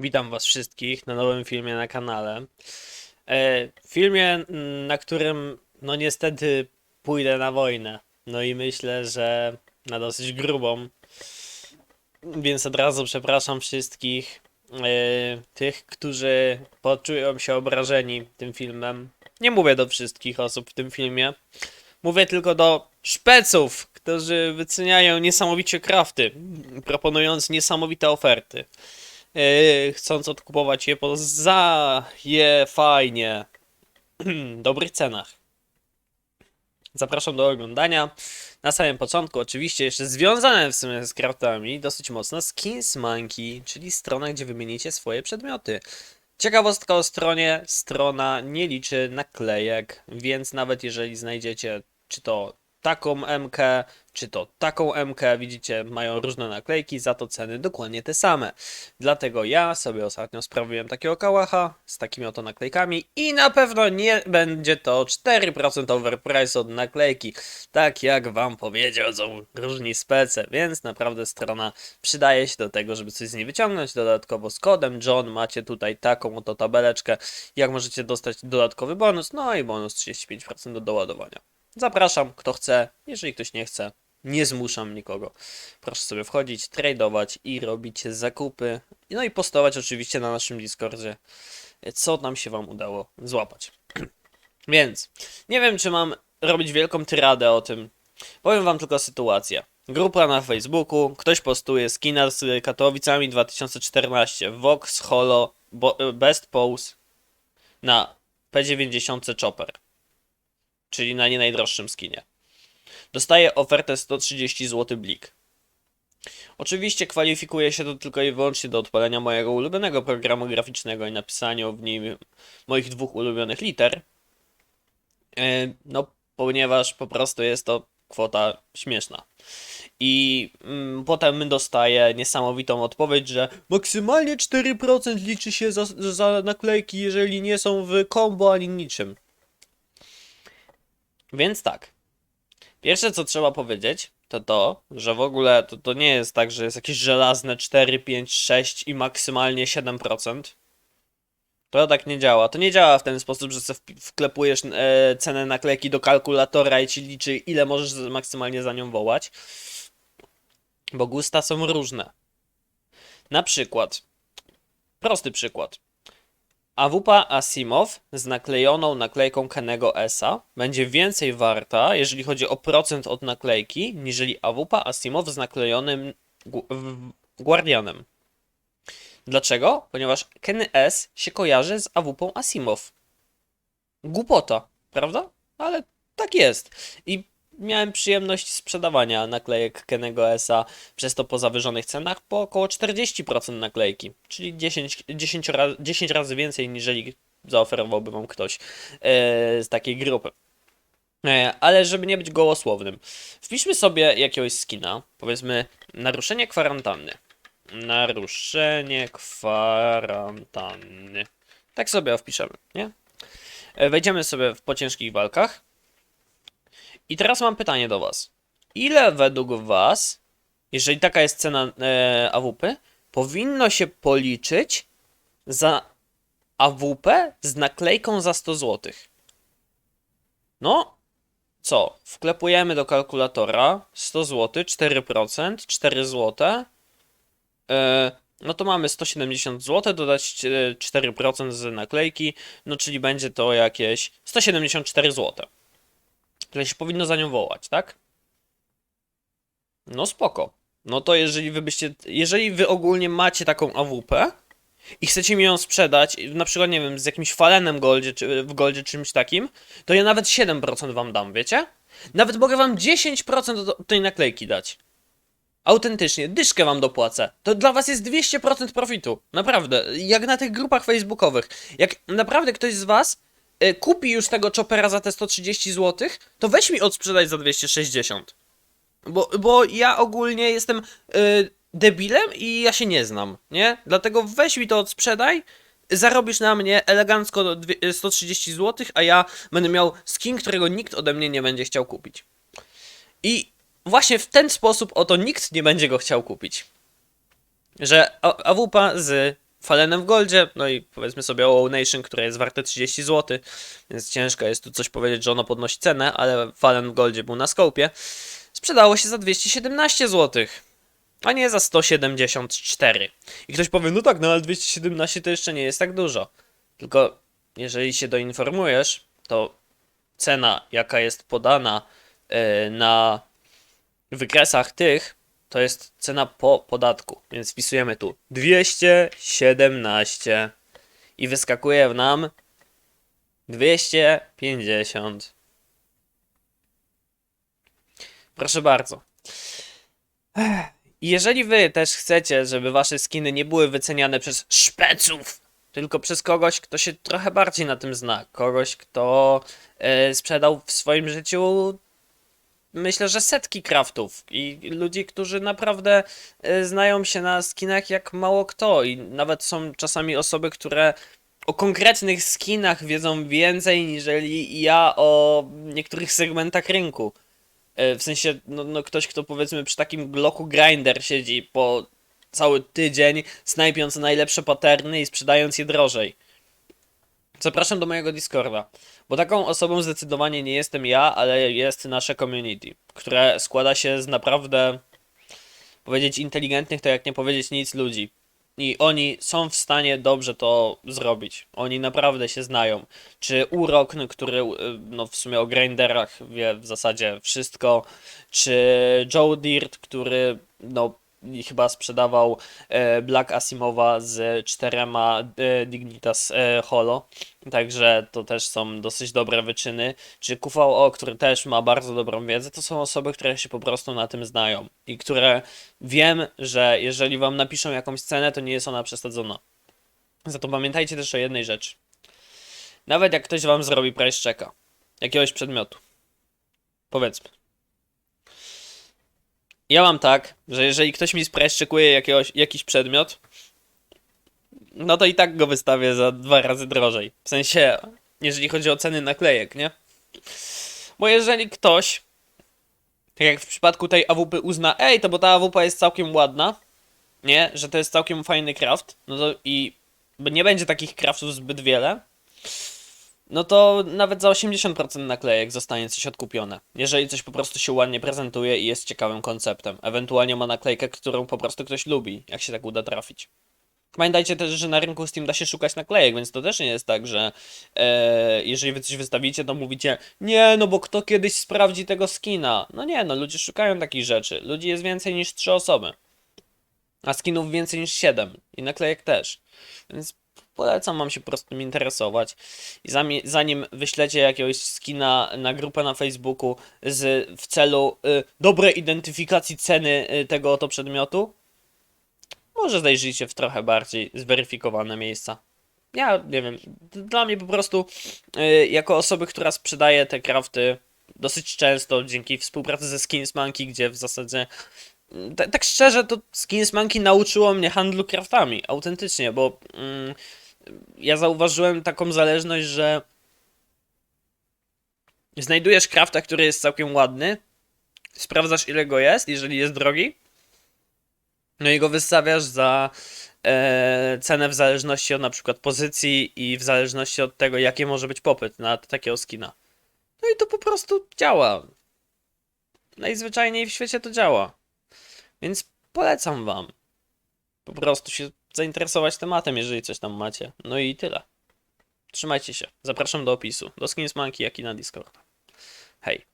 Witam Was wszystkich na nowym filmie na kanale. E, filmie, na którym, no niestety, pójdę na wojnę. No i myślę, że na dosyć grubą. Więc od razu przepraszam wszystkich e, tych, którzy poczują się obrażeni tym filmem. Nie mówię do wszystkich osób w tym filmie. Mówię tylko do szpeców, którzy wyceniają niesamowicie krafty, proponując niesamowite oferty chcąc odkupować je po za je fajnie dobrych cenach. Zapraszam do oglądania. Na samym początku, oczywiście, jeszcze związane w sumie z kraftami, dosyć mocno Skins Monkey, czyli strona, gdzie wymienicie swoje przedmioty. Ciekawostka o stronie, strona nie liczy naklejek, więc nawet jeżeli znajdziecie czy to taką MK, czy to taką MK, widzicie, mają różne naklejki, za to ceny dokładnie te same. Dlatego ja sobie ostatnio sprawiłem takiego kałacha z takimi oto naklejkami i na pewno nie będzie to 4% overprice od naklejki, tak jak wam powiedział są różni spece, więc naprawdę strona przydaje się do tego, żeby coś z niej wyciągnąć. Dodatkowo z kodem John macie tutaj taką oto tabeleczkę, jak możecie dostać dodatkowy bonus, no i bonus 35% do doładowania. Zapraszam, kto chce. Jeżeli ktoś nie chce, nie zmuszam nikogo. Proszę sobie wchodzić, tradować i robić zakupy. No i postować oczywiście na naszym Discordzie, co nam się Wam udało złapać. Więc nie wiem, czy mam robić wielką tyradę o tym. Powiem Wam tylko sytuację. Grupa na Facebooku, ktoś postuje skina z Katowicami 2014, Vox Holo, Best Pose na P90 Chopper czyli na nie najdroższym skinie. Dostaję ofertę 130 zł blik. Oczywiście kwalifikuje się to tylko i wyłącznie do odpalenia mojego ulubionego programu graficznego i napisania w nim moich dwóch ulubionych liter. E, No, ponieważ po prostu jest to kwota śmieszna. I mm, potem dostaję niesamowitą odpowiedź, że maksymalnie 4% liczy się za, za naklejki, jeżeli nie są w combo ani niczym. Więc tak. Pierwsze, co trzeba powiedzieć, to to, że w ogóle to, to nie jest tak, że jest jakieś żelazne 4, 5, 6 i maksymalnie 7%. To tak nie działa. To nie działa w ten sposób, że wklepujesz e, cenę naklejki do kalkulatora i ci liczy, ile możesz maksymalnie za nią wołać. Bo gusta są różne. Na przykład, prosty przykład. AWP Asimov z naklejoną naklejką Kenego Esa będzie więcej warta, jeżeli chodzi o procent od naklejki, niżeli AWP Asimov z naklejonym Guardianem. Dlaczego? Ponieważ Kenny S się kojarzy z AWP Asimov. Głupota, prawda? Ale tak jest. I miałem przyjemność sprzedawania naklejek Kenego S-a przez to po zawyżonych cenach po około 40% naklejki, czyli 10, 10, razy, 10 razy więcej niżeli zaoferowałby wam ktoś e, z takiej grupy. E, ale żeby nie być gołosłownym, wpiszmy sobie jakiegoś skina, powiedzmy naruszenie kwarantanny. Naruszenie kwarantanny. Tak sobie wpiszemy, nie? E, Wejdziemy sobie w po ciężkich walkach. I teraz mam pytanie do Was. Ile według Was, jeżeli taka jest cena e, AWP, powinno się policzyć za AWP z naklejką za 100 zł? No, co? Wklepujemy do kalkulatora 100 zł, 4%, 4 zł. E, no to mamy 170 zł, dodać e, 4% z naklejki, no czyli będzie to jakieś 174 zł które się powinno za nią wołać, tak? No spoko. No to jeżeli wy byście, jeżeli wy ogólnie macie taką AWP i chcecie mi ją sprzedać, na przykład, nie wiem, z jakimś falenem goldzie, czy w goldzie, czymś takim, to ja nawet 7% wam dam, wiecie? Nawet mogę wam 10% do tej naklejki dać. Autentycznie, dyszkę wam dopłacę. To dla was jest 200% profitu. Naprawdę. Jak na tych grupach facebookowych. Jak naprawdę ktoś z was kupi już tego chopera za te 130 zł, to weź mi odsprzedać za 260. Bo, bo ja ogólnie jestem y, debilem i ja się nie znam, nie? Dlatego weź mi to odsprzedaj, zarobisz na mnie elegancko dwie- 130 zł, a ja będę miał skin, którego nikt ode mnie nie będzie chciał kupić. I właśnie w ten sposób oto nikt nie będzie go chciał kupić. Że AWP z Falenem w Goldzie, no i powiedzmy sobie o Nation, które jest warte 30 zł, więc ciężko jest tu coś powiedzieć, że ono podnosi cenę, ale Falen w Goldzie był na skopie, sprzedało się za 217 zł, a nie za 174. I ktoś powie, no tak, no ale 217 to jeszcze nie jest tak dużo. Tylko jeżeli się doinformujesz, to cena, jaka jest podana e, na wykresach tych, to jest cena po podatku. Więc wpisujemy tu 217 i wyskakuje w nam 250. Proszę bardzo. Jeżeli wy też chcecie, żeby wasze skiny nie były wyceniane przez szpeców, tylko przez kogoś, kto się trochę bardziej na tym zna, kogoś, kto e, sprzedał w swoim życiu myślę, że setki craftów i ludzi, którzy naprawdę e, znają się na skinach jak mało kto i nawet są czasami osoby, które o konkretnych skinach wiedzą więcej niżeli ja o niektórych segmentach rynku. E, W sensie, no, no ktoś, kto powiedzmy przy takim bloku grinder siedzi po cały tydzień, snajpiąc najlepsze paterny i sprzedając je drożej. Zapraszam do mojego Discorda, bo taką osobą zdecydowanie nie jestem ja, ale jest nasze community, które składa się z naprawdę, powiedzieć inteligentnych, to jak nie powiedzieć nic ludzi. I oni są w stanie dobrze to zrobić. Oni naprawdę się znają. Czy Urok, który y, no, w sumie o grinderach wie w zasadzie wszystko, czy Joe Dirt, który no, chyba sprzedawał e, Black Asimowa z czterema e, Dignitas e, Holo. Także to też są dosyć dobre wyczyny. Czy QVO, który też ma bardzo dobrą wiedzę, to są osoby, które się po prostu na tym znają i które wiem, że jeżeli wam napiszą jakąś cenę, to nie jest ona przesadzona. Za to pamiętajcie też o jednej rzeczy. Nawet jak ktoś wam zrobi price checka jakiegoś przedmiotu, powiedzmy. Ja mam tak, że jeżeli ktoś mi checkuje jakiegoś, jakiś przedmiot, no to i tak go wystawię za dwa razy drożej. W sensie, jeżeli chodzi o ceny naklejek, nie? Bo jeżeli ktoś, tak jak w przypadku tej AWP uzna, ej, to bo ta AWP jest całkiem ładna, nie? Że to jest całkiem fajny craft, no to i nie będzie takich craftów zbyt wiele, no to nawet za 80% naklejek zostanie coś odkupione. Jeżeli coś po prostu się ładnie prezentuje i jest ciekawym konceptem. Ewentualnie ma naklejkę, którą po prostu ktoś lubi, jak się tak uda trafić. Pamiętajcie też, że na rynku Steam da się szukać naklejek, więc to też nie jest tak, że e, jeżeli wy coś wystawicie, to mówicie nie, no bo kto kiedyś sprawdzi tego skina. No nie, no ludzie szukają takich rzeczy. Ludzi jest więcej niż 3 osoby. A skinów więcej niż 7. I naklejek też. Więc polecam wam się po prostu tym interesować. I zanim wyślecie jakiegoś skina na grupę na Facebooku z, w celu y, dobrej identyfikacji ceny y, tego oto przedmiotu, może zajrzyjcie w trochę bardziej zweryfikowane miejsca. Ja nie wiem, dla mnie po prostu, y, jako osoby, która sprzedaje te crafty dosyć często dzięki współpracy ze Skins Monkey, gdzie w zasadzie mm, ta- tak szczerze, to Skins Monkey nauczyło mnie handlu craftami, autentycznie, bo mm, ja zauważyłem taką zależność, że znajdujesz crafta, który jest całkiem ładny, sprawdzasz ile go jest, jeżeli jest drogi, no i go wystawiasz za e, cenę w zależności od na przykład pozycji i w zależności od tego, jaki może być popyt na takiego skina. No i to po prostu działa. Najzwyczajniej w świecie to działa. Więc polecam wam. Po prostu się zainteresować tematem, jeżeli coś tam macie. No i tyle. Trzymajcie się. Zapraszam do opisu. Do Skins Monkey, jak i na Discord. Hej.